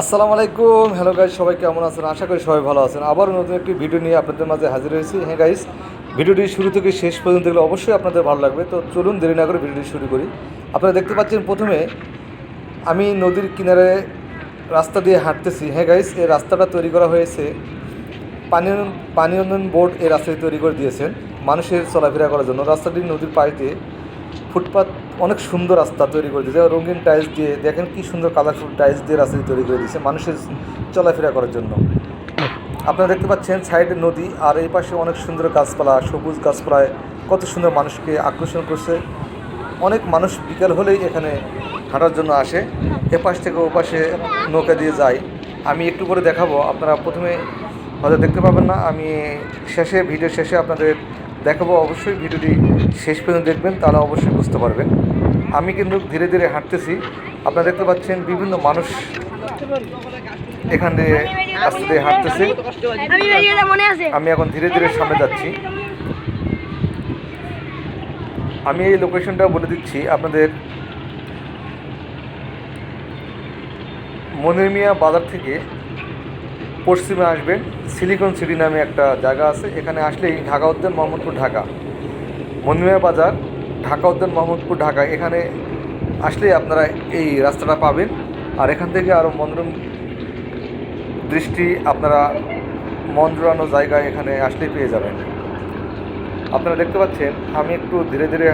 আসসালামু আলাইকুম। Hello guys সবাই কেমন আছেন? আশা করি সবাই ভালো আছেন। আবারও নতুন একটি ভিডিও নিয়ে আপনাদের মাঝে হাজির হয়েছি। হ্যাঁ গাইজ ভিডিওটি শুরু থেকে শেষ পর্যন্ত দেখলে অবশ্যই আপনাদের ভালো লাগবে। তো চলুন, দেরি না করে ভিডিওটি শুরু করি। আপনারা দেখতে পাচ্ছেন প্রথমে, আমি নদীর কিনারে রাস্তা দিয়ে হাঁটতেছি। হ্যাঁ গাইজ এই রাস্তাটা তৈরি করা হয়েছে। পানি পানি উন্নয়ন বোর্ড এই রাস্তাটি তৈরি করে দিয়েছেন। মানুষের চলাফেরা করার জন্য। রাস্তাটি নদীর পাড়িতে ফুটপাত অনেক সুন্দর রাস্তা তৈরি করে দিয়েছে। রঙিন টাইলস দিয়ে, দেখেন কি সুন্দর কালারফুল টাইলস দিয়ে রাস্তাটি তৈরি করে দিয়েছে মানুষের চলাফেরা করার জন্য। আপনারা দেখতে পাচ্ছেন সাইডে নদী, আর এই পাশে অনেক সুন্দর গাছপালা, সবুজ গাছপালায় কত সুন্দর মানুষকে আকর্ষণ করছে। অনেক মানুষ বিকেল হলেই এখানে হাঁটার জন্য আসে। এপাশ থেকে ওপাশে নৌকা দিয়ে যায়। আমি একটু করে দেখাবো, আপনারা প্রথমে হয়তো দেখতে পাবেন না। আমি শেষে ভিডিও শেষে আপনাদের দেখাবো অবশ্যই ভিডিওটি শেষ পর্যন্ত দেখবেন তারা অবশ্যই বুঝতে পারবেন। আমি কিন্তু ধীরে ধীরে হাঁটতেছি। আপনারা দেখতে পাচ্ছেন বিভিন্ন মানুষ এখান দিয়ে রাস্তা দিয়ে হাঁটতেছে। আমি এখন ধীরে ধীরে সামনে যাচ্ছি। আমি এই লোকেশনটা বলে দিচ্ছি আপনাদের মনিরমিয়া বাজার থেকে পশ্চিমে আসবেন, সিলিকন সিটি নামে একটা জায়গা আছে, এখানে আসলেই ঢাকা উদ্যান, মোহাম্মদপুর, ঢাকা। মনিরমিয়া বাজার, ঢাকা উদ্যান, মোহাম্মদপুর, ঢাকা, এখানে আসলেই আপনারা এই রাস্তাটা পাবেন। আর এখান থেকে আরও মনোরম দৃষ্টি আপনারা মন জোড়ানো জায়গায় এখানে আসলেই পেয়ে যাবেন। আপনারা দেখতে পাচ্ছেন, আমি একটু ধীরে ধীরে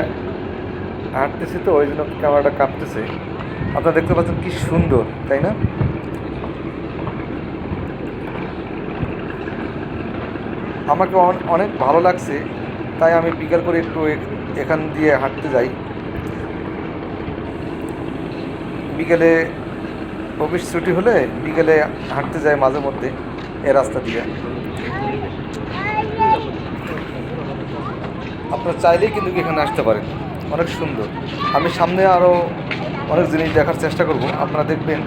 হাঁটতেছি তো, ওই জন্য ক্যামেরাটা কাঁপতেছে। আপনারা দেখতে পাচ্ছেন কি সুন্দর, তাই না? আমাকে অনেক ভালো লাগছে, তাই আমি বিকাল করে একটু এখান দিয়ে হাঁটতে যাই। বিকেলে অফিস ছুটি হলে বিকেলে হাঁটতে যাই মাঝে মধ্যে, এ রাস্তা দিয়ে। আপনারা চাইলেই কিন্তু এখানে আসতে পারেন, অনেক সুন্দর। আমি সামনে আরও অনেক জিনিস দেখার চেষ্টা করব, আপনারা দেখবেন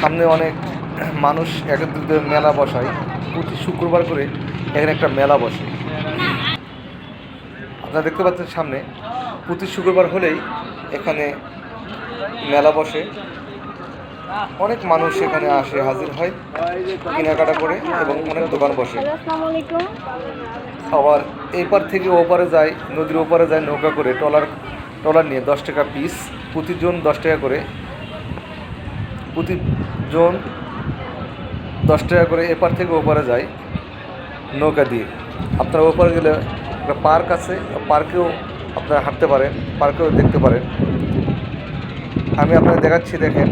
সামনে অনেক মানুষ একত্রিত মেলা বসায়। প্রতি শুক্রবার করে এখানে একটা মেলা বসে। আপনারা দেখতে পাচ্ছেন সামনে, প্রতি শুক্রবার হলেই এখানে মেলা বসে। অনেক মানুষ এখানে আসে, হাজির হয়, কেনাকাটা করে এবং অনেক দোকান বসে। আবার এপার থেকে ওপারে যায়, নদীর ওপারে যায় নৌকা করে টলার টলার নিয়ে দশ টাকা পিস প্রতিজন দশ টাকা করে। প্রতিজন দশ টাকা করে এপার থেকে ওপারে যায়। নৌকা দিয়ে। আপনারা ওপারে গেলে একটা পার্ক আছে পার্কেও আপনারা হাঁটতে পারেন, পার্কেও দেখতে পারেন। আমি আপনাদের দেখাচ্ছি, দেখেন।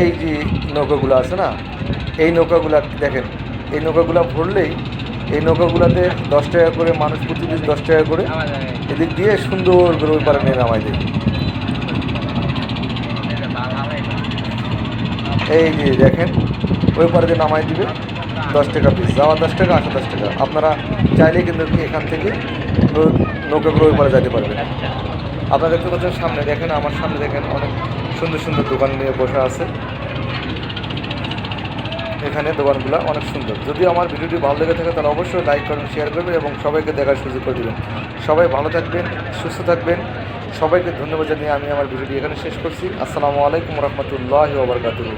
এই যে নৌকাগুলো আছে না, এই নৌকাগুলো, দেখেন। এই নৌকাগুলো ভরলেই এই নৌকাগুলোতে দশ টাকা করে মানুষ প্রতিদিন দশ টাকা করে এদিক দিয়ে সুন্দর করে ওই পারে নিয়ে নামাই দেয়। এই যে দেখেন, ওই পারে নামাই দিবে। দশ টাকা পিস যাওয়া দশ টাকা, আসা দশ টাকা। আপনারা চাইলেই কিন্তু এখান থেকে নৌকা করে ওই পারে যেতে পারবেন। আপনারা দেখতে পাচ্ছেন সামনে দেখেন, আমার সামনে দেখেন অনেক সুন্দর সুন্দর দোকান নিয়ে বসে আছে। এখানে দোকানগুলো অনেক সুন্দর। যদি আমার ভিডিওটি ভালো লেগে থাকে, তাহলে অবশ্যই লাইক করবেন শেয়ার করবেন এবং সবাইকে দেখার সুযোগ করে দেবেন। সবাই ভালো থাকবেন, সুস্থ থাকবেন। সবাইকে ধন্যবাদ জানিয়ে আমি আমার ভিডিওটি এখানে শেষ করছি। আসসালামু আলাইকুম রহমতুল্লাহ ওবরকাতুহ